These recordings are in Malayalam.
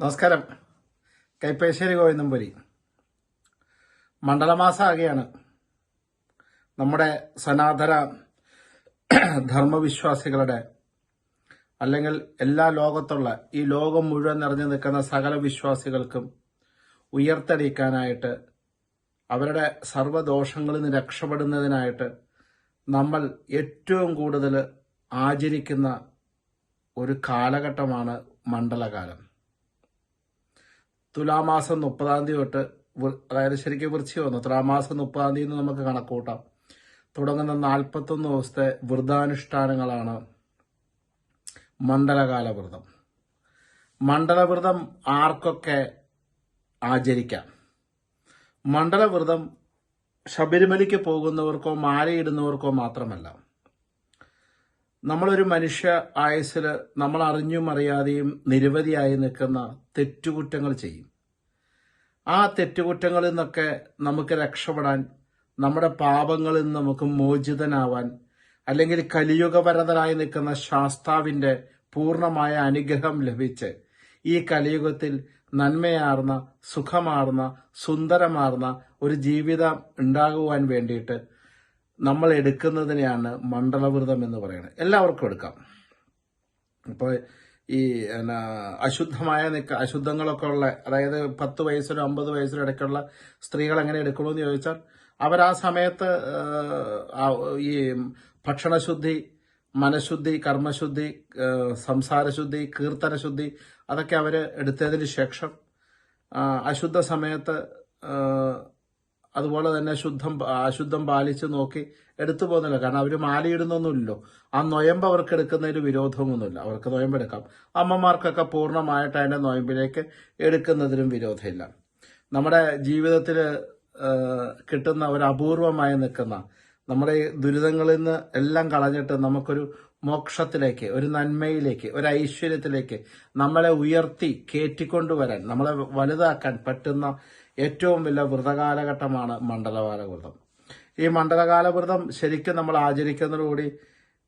നമസ്കാരം. കൈപ്പേശ്ശേരി ഗോവിന്ദംപുരി. മണ്ഡലമാസമാകെയാണ് നമ്മുടെ സനാതന ധർമ്മവിശ്വാസികളുടെ അല്ലെങ്കിൽ എല്ലാ ലോകത്തുള്ള ഈ ലോകം മുഴുവൻ നിറഞ്ഞു നിൽക്കുന്ന സകല വിശ്വാസികൾക്കും ഉയർത്തെടിക്കാനായിട്ട് അവരുടെ സർവദോഷങ്ങളിൽ നിന്ന് രക്ഷപ്പെടുന്നതിനായിട്ട് നമ്മൾ ഏറ്റവും കൂടുതൽ ആചരിക്കുന്ന ഒരു കാലഘട്ടമാണ് മണ്ഡലകാലം. തുലാമാസം മുപ്പതാം തീയതി തൊട്ട് അതായത് ശരിക്കും വൃശ്ചി വന്നു. തുലാമാസം മുപ്പതാം തീയതി നമുക്ക് കണക്കൂട്ടാം തുടങ്ങുന്ന നാൽപ്പത്തൊന്ന് ദിവസത്തെ വ്രതാനുഷ്ഠാനങ്ങളാണ് മണ്ഡലകാല വ്രതം മണ്ഡലവ്രതം ആർക്കൊക്കെ ആചരിക്കാം? മണ്ഡലവ്രതം ശബരിമലയ്ക്ക് പോകുന്നവർക്കോ മാലയിടുന്നവർക്കോ മാത്രമല്ല. നമ്മളൊരു മനുഷ്യ ആയുസ്സിൽ നമ്മൾ അറിഞ്ഞും അറിയാതെയും നിരവധിയായി നിൽക്കുന്ന തെറ്റുകുറ്റങ്ങൾ ചെയ്യും. ആ തെറ്റുകുറ്റങ്ങളിൽ നിന്നൊക്കെ നമുക്ക് രക്ഷപ്പെടാൻ നമ്മുടെ പാപങ്ങളിൽ നിന്ന് നമുക്ക് മോചിതനാവാൻ അല്ലെങ്കിൽ കലിയുഗപരതനായി നിൽക്കുന്ന ശാസ്താവിന്റെ പൂർണമായ അനുഗ്രഹം ലഭിച്ച് ഈ കലിയുഗത്തിൽ നന്മയാർന്ന സുഖമാർന്ന സുന്ദരമാർന്ന ഒരു ജീവിതം ഉണ്ടാകുവാൻ വേണ്ടിയിട്ട് നമ്മൾ എടുക്കുന്നതിനെയാണ് മണ്ഡലവ്രതം എന്ന് പറയുന്നത്. എല്ലാവർക്കും എടുക്കാം. ഇപ്പോൾ ഈ എന്നാ അശുദ്ധമായ നിക്ക അശുദ്ധങ്ങളൊക്കെ ഉള്ള അതായത് പത്ത് വയസ്സിലോ അമ്പത് വയസ്സിലോ ഇടയ്ക്കുള്ള സ്ത്രീകൾ എങ്ങനെ എടുക്കണമെന്ന് ചോദിച്ചാൽ അവർ ആ സമയത്ത് ഈ ഭക്ഷണശുദ്ധി മനഃശുദ്ധി കർമ്മശുദ്ധി സംസാരശുദ്ധി കീർത്തനശുദ്ധി അതൊക്കെ അവർ എടുത്തതിന് ശേഷം അശുദ്ധ സമയത്ത് അതുപോലെ തന്നെ ശുദ്ധം അശുദ്ധം പാലിച്ച് നോക്കി എടുത്തു പോകുന്നില്ല. കാരണം അവർ മാലയിടുന്നൊന്നുമില്ലല്ലോ. ആ നൊയമ്പ് അവർക്ക് എടുക്കുന്നതിന് വിരോധമൊന്നുമില്ല. അവർക്ക് നൊയമ്പ് എടുക്കാം അമ്മമാർക്കൊക്കെ പൂർണമായിട്ട് അതിന്റെ നൊയമ്പിലേക്ക് എടുക്കുന്നതിനും വിരോധമില്ല. നമ്മുടെ ജീവിതത്തിൽ കിട്ടുന്ന ഒരു അപൂർവമായി നിൽക്കുന്ന നമ്മുടെ ദുരിതങ്ങളിൽ നിന്ന് എല്ലാം കളഞ്ഞിട്ട് നമുക്കൊരു മോക്ഷത്തിലേക്ക് ഒരു നന്മയിലേക്ക് ഒരു ഐശ്വര്യത്തിലേക്ക് നമ്മളെ ഉയർത്തി കയറ്റിക്കൊണ്ടുവരാൻ നമ്മളെ വലുതാക്കാൻ പറ്റുന്ന ഏറ്റവും വലിയ വ്രതകാലഘട്ടമാണ് മണ്ഡലകാല വ്രതം ഈ മണ്ഡലകാല വ്രതം ശരിക്കും നമ്മൾ ആചരിക്കുന്നതോടുകൂടി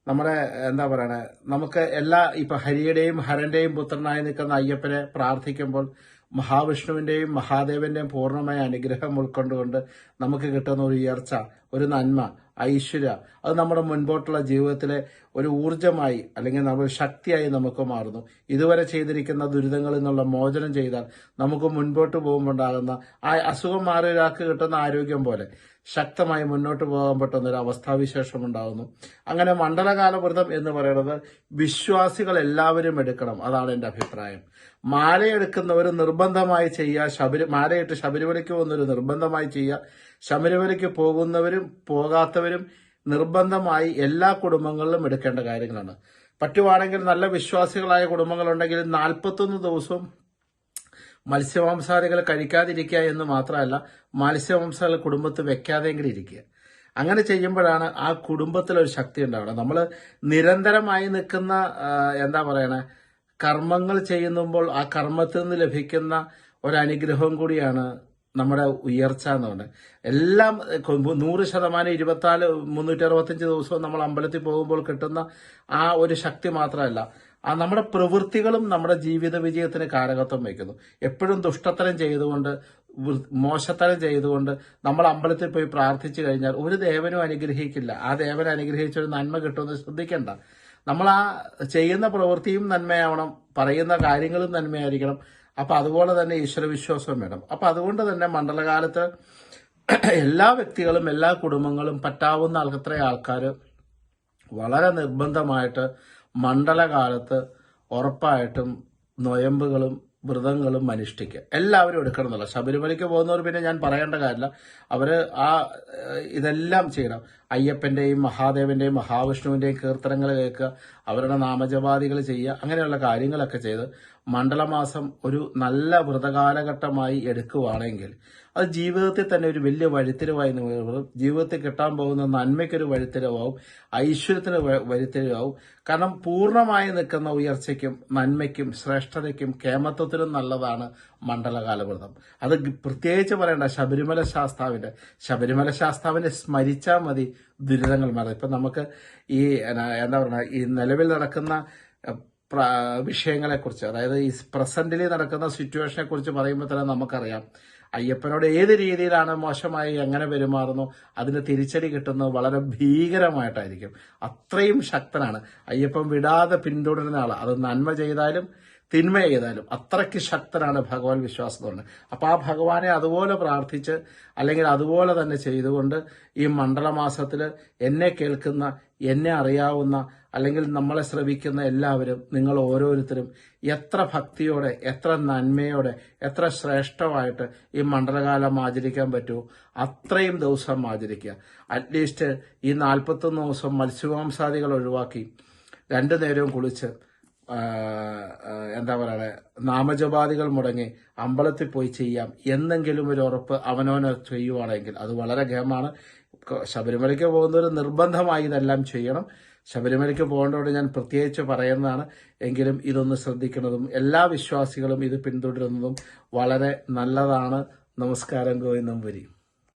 നമ്മുടെ എന്താ പറയണേ നമുക്ക് എല്ലാ ഇപ്പൊ ഹരിയുടെയും ഹരന്റെയും പുത്രനായി നിൽക്കുന്ന അയ്യപ്പനെ പ്രാർത്ഥിക്കുമ്പോൾ മഹാവിഷ്ണുവിന്റെയും മഹാദേവന്റെയും പൂർണമായ അനുഗ്രഹം ഉൾക്കൊണ്ടുകൊണ്ട് നമുക്ക് കിട്ടുന്ന ഒരു ഉയർച്ച ഒരു നന്മ ഐശ്വര്യ അത് നമ്മുടെ മുൻപോട്ടുള്ള ജീവിതത്തിലെ ഒരു ഊർജമായി അല്ലെങ്കിൽ നമ്മൾ ശക്തിയായി നമുക്ക് മാറുന്നു. ഇതുവരെ ചെയ്തിരിക്കുന്ന ദുരിതങ്ങളിൽ നിന്നുള്ള മോചനം ചെയ്താൽ നമുക്ക് മുൻപോട്ട് പോകുമ്പോണ്ടാകുന്ന ആ അസുഖം മാറി ഒരാൾക്ക് കിട്ടുന്ന ആരോഗ്യം പോലെ ശക്തമായി മുന്നോട്ട് പോകാൻ പറ്റുന്ന ഒരു അവസ്ഥാവിശേഷം ഉണ്ടാകുന്നു അങ്ങനെ മണ്ഡലകാല വ്രതം എന്ന് പറയുന്നത് വിശ്വാസികൾ എല്ലാവരും എടുക്കണം. അതാണ് എന്റെ അഭിപ്രായം. മാലയെടുക്കുന്നവർ നിർബന്ധമായി ചെയ്യുക. ശബരി മാലയിട്ട് ശബരിമലയ്ക്ക് പോകുന്നവർ നിർബന്ധമായി ചെയ്യുക. ശബരിമലയ്ക്ക് പോകുന്നവരും പോകാത്തവരും നിർബന്ധമായി എല്ലാ കുടുംബങ്ങളിലും എടുക്കേണ്ട കാര്യങ്ങളാണ്. പറ്റുവാണെങ്കിൽ നല്ല വിശ്വാസികളായ കുടുംബങ്ങളുണ്ടെങ്കിൽ നാൽപ്പത്തൊന്ന് ദിവസവും മത്സ്യമാംസാദികൾ കഴിക്കാതിരിക്കുക എന്ന് മാത്രമല്ല മത്സ്യമാംസാദികൾ കുടുംബത്ത് വെക്കാതെങ്കിലും ഇരിക്കുക. അങ്ങനെ ചെയ്യുമ്പോഴാണ് ആ കുടുംബത്തിൽ ഒരു ശക്തി ഉണ്ടാവുന്നത്. നമ്മൾ നിരന്തരമായി നിൽക്കുന്ന എന്താ പറയണ കർമ്മങ്ങൾ ചെയ്യുമ്പോൾ ആ കർമ്മത്തിൽ നിന്ന് ലഭിക്കുന്ന ഒരു അനുഗ്രഹം കൂടിയാണ് നമ്മുടെ ഉയർച്ച എന്ന് പറയുന്നത്. എല്ലാം നൂറ് ശതമാനം ഇരുപത്തിനാല് മുന്നൂറ്റി അറുപത്തഞ്ച് ദിവസവും നമ്മൾ അമ്പലത്തിൽ പോകുമ്പോൾ കിട്ടുന്ന ആ ഒരു ശക്തി മാത്രമല്ല. ആ നമ്മുടെ പ്രവൃത്തികളും നമ്മുടെ ജീവിത വിജയത്തിന് കാരകത്വം വയ്ക്കുന്നു എപ്പോഴും ദുഷ്ടത്തരം ചെയ്തുകൊണ്ട് മോശത്തരം ചെയ്തുകൊണ്ട് നമ്മൾ അമ്പലത്തിൽ പോയി പ്രാർത്ഥിച്ചു കഴിഞ്ഞാൽ ഒരു ദേവനും അനുഗ്രഹിക്കില്ല. ആ ദേവനെ അനുഗ്രഹിച്ച ഒരു നന്മ കിട്ടുമെന്ന് ശ്രദ്ധിക്കേണ്ട. നമ്മൾ ആ ചെയ്യുന്ന പ്രവൃത്തിയും നന്മയാവണം പറയുന്ന കാര്യങ്ങളും നന്മയായിരിക്കണം. അപ്പൊ അതുപോലെ തന്നെ ഈശ്വരവിശ്വാസവും വേണം. അപ്പൊ അതുകൊണ്ട് തന്നെ മണ്ഡലകാലത്ത് എല്ലാ വ്യക്തികളും എല്ലാ കുടുംബങ്ങളും പറ്റാവുന്ന അത്ര ആൾക്കാർ വളരെ നിർബന്ധമായിട്ട് മണ്ഡലകാലത്ത് ഉറപ്പായിട്ടും നൊയമ്പുകളും വ്രതങ്ങളും അനുഷ്ഠിക്കുക. എല്ലാവരും എടുക്കണം എന്നുള്ള ശബരിമലയ്ക്ക് പോകുന്നവർ പിന്നെ ഞാൻ പറയേണ്ട കാര്യമില്ല. അവർ ആ ഇതെല്ലാം ചെയ്യണം. അയ്യപ്പന്റെയും മഹാദേവന്റെയും മഹാവിഷ്ണുവിന്റെയും കീർത്തനങ്ങൾ കേൾക്കുക അവരുടെ നാമജപാദികൾ ചെയ്യുക അങ്ങനെയുള്ള കാര്യങ്ങളൊക്കെ ചെയ്ത് മണ്ഡലമാസം ഒരു നല്ല വ്രതകാലഘട്ടമായി എടുക്കുവാണെങ്കിൽ അത് ജീവിതത്തിൽ തന്നെ ഒരു വലിയ വഴിത്തിരിവായി നിലനിൽക്കും ജീവിതത്തിൽ കിട്ടാൻ പോകുന്ന നന്മയ്ക്കൊരു വഴിത്തിരിവാവും. ഐശ്വര്യത്തിന് വഴിത്തിരിവാവും. കാരണം പൂർണമായി നിൽക്കുന്ന ഉയർച്ചയ്ക്കും നന്മയ്ക്കും ശ്രേഷ്ഠതയ്ക്കും കേമത്വത്തിനും നല്ലതാണ് മണ്ഡലകാലവ്രതം അത് പ്രത്യേകിച്ച് പറയേണ്ട ശബരിമല ശാസ്താവിന്റെ ശബരിമല ശാസ്താവിനെ സ്മരിച്ചാൽ മതി ദുരിതങ്ങൾ മാറും. ഇപ്പൊ നമുക്ക് ഈ എന്താ പറയുക ഈ നിലവിൽ നടക്കുന്ന വിഷയങ്ങളെക്കുറിച്ച് അതായത് ഈ പ്രസന്റിൽ നടക്കുന്ന സിറ്റുവേഷനെ കുറിച്ച് പറയുമ്പോൾ തന്നെ നമുക്കറിയാം. അയ്യപ്പനോട് ഏത് രീതിയിലാണ് മോശമായി എങ്ങനെ പെരുമാറുന്നു അതിന് തിരിച്ചടി കിട്ടുന്നത് വളരെ ഭീകരമായിട്ടായിരിക്കും. അത്രയും ശക്തനാണ്. അയ്യപ്പൻ വിടാതെ പിന്തുടരുന്ന ആൾ അത് നന്മ ചെയ്താലും തിന്മ ചെയ്താലും അത്രയ്ക്ക് ശക്തനാണ് ഭഗവാൻ വിശ്വാസത്തോടെ. അപ്പം ആ ഭഗവാനെ അതുപോലെ പ്രാർത്ഥിച്ച് അല്ലെങ്കിൽ അതുപോലെ തന്നെ ചെയ്തുകൊണ്ട് ഈ മണ്ഡലമാസത്തിൽ എന്നെ കേൾക്കുന്ന എന്നെ അറിയാവുന്ന അല്ലെങ്കിൽ നമ്മളെ ശ്രവിക്കുന്ന എല്ലാവരും നിങ്ങൾ ഓരോരുത്തരും എത്ര ഭക്തിയോടെ എത്ര നന്മയോടെ എത്ര ശ്രേഷ്ഠമായിട്ട് ഈ മണ്ഡലകാലം ആചരിക്കാൻ പറ്റുമോ അത്രയും ദിവസം ആചരിക്കുക. അറ്റ്ലീസ്റ്റ് ഈ നാൽപ്പത്തൊന്ന് ദിവസം മത്സ്യമാംസാദികൾ ഒഴിവാക്കി. രണ്ടു നേരവും കുളിച്ച് എന്താ പറയുക നാമജപാദികൾ മുടങ്ങി അമ്പലത്തിൽ പോയി ചെയ്യാം. എന്നെങ്കിലും ഒരു ഉറപ്പ് അവനവനെ ചെയ്യുവാണെങ്കിൽ അത് വളരെ ഗഹമാണ് ശബരിമലയ്ക്ക് പോകുന്നവർ നിർബന്ധമായി ഇതെല്ലാം ചെയ്യണം. ശബരിമലയ്ക്ക് പോകേണ്ടതോടെ ഞാൻ പ്രത്യേകിച്ച് പറയുന്നതാണ്. എങ്കിലും ഇതൊന്ന് ശ്രദ്ധിക്കുന്നതും എല്ലാ വിശ്വാസികളും ഇത് പിന്തുടരുന്നതും വളരെ നല്ലതാണ്. നമസ്കാരം ഗോവിന്ദം പുരി